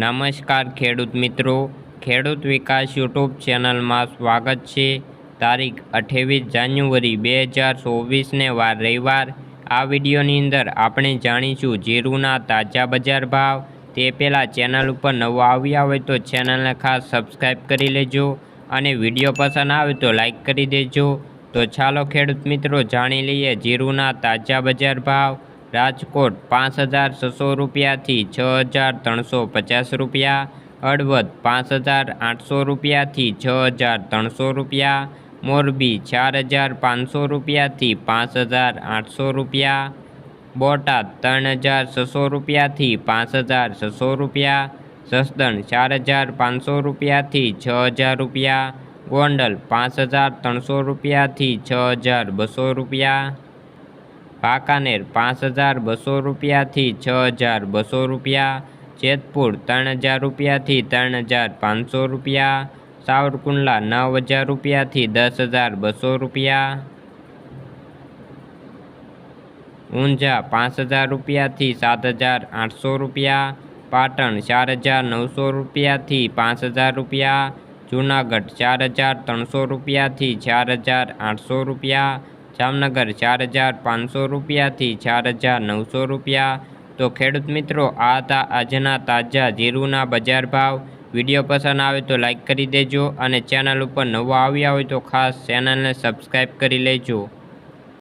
નમસ્કાર ખેડૂત મિત્રો. ખેડૂત વિકાસ યુટ્યુબ ચેનલમાં સ્વાગત છે. તારીખ અઠ્ઠાવીસ જાન્યુઆરી બે હજાર ચોવીસને વાર રવિવાર. આ વિડીયોની અંદર આપણે જાણીશું જીરુના તાજા બજાર ભાવ. તે પહેલાં ચેનલ ઉપર નવો આવ્યા હોય તો ચેનલને ખાસ સબસ્ક્રાઈબ કરી લેજો અને વીડિયો પસંદ આવે તો લાઈક કરી દેજો. તો ચાલો ખેડૂત મિત્રો, જાણી લઈએ જીરુના તાજા બજાર ભાવ. રાજકોટ પાંચ હજાર છસો રૂપિયાથી છ હજાર ત્રણસો પચાસ રૂપિયા, હળવદ પાંચ હજાર આઠસો રૂપિયાથી છ હજાર ત્રણસો રૂપિયા, મોરબી ચાર હજાર પાંચસો રૂપિયાથી પાંચ હજાર આઠસો રૂપિયા, બોટાદ ત્રણ હજાર છસો રૂપિયાથી પાંચ હજાર છસો રૂપિયા, જસદણ ચાર હજાર પાંચસો રૂપિયાથી છ હજાર રૂપિયા, ગોંડલ પાંચ હજાર ત્રણસો રૂપિયાથી છ હજાર બસો રૂપિયા વાંકાનેર પાંચ હજાર બસો રૂપિયાથી છ હજાર બસો રૂપિયા, જેતપુર ત્રણ હજાર રૂપિયાથી ત્રણ હજાર પાંચસો રૂપિયા, સાવરકુંડલા નવ હજાર રૂપિયાથી દસ હજાર બસો રૂપિયા, ઊંઝા પાંચ હજાર રૂપિયાથી સાત હજાર આઠસો રૂપિયા, પાટણ ચાર હજાર નવસો રૂપિયાથી પાંચ હજાર રૂપિયા, જૂનાગઢ ચાર હજાર ત્રણસો રૂપિયાથી ચાર હજાર આઠસો રૂપિયા જામનગર ચાર હજાર પાંચસો રૂપિયાથી ચાર હજાર નવસો રૂપિયા. તો ખેડૂત મિત્રો, આ હતા આજના તાજા જીરુના બજાર ભાવ. વીડિયો પસંદ આવે તો લાઈક કરી દેજો અને ચેનલ ઉપર નવો આવ્યા હોય તો ખાસ ચેનલને સબસ્ક્રાઈબ કરી લેજો.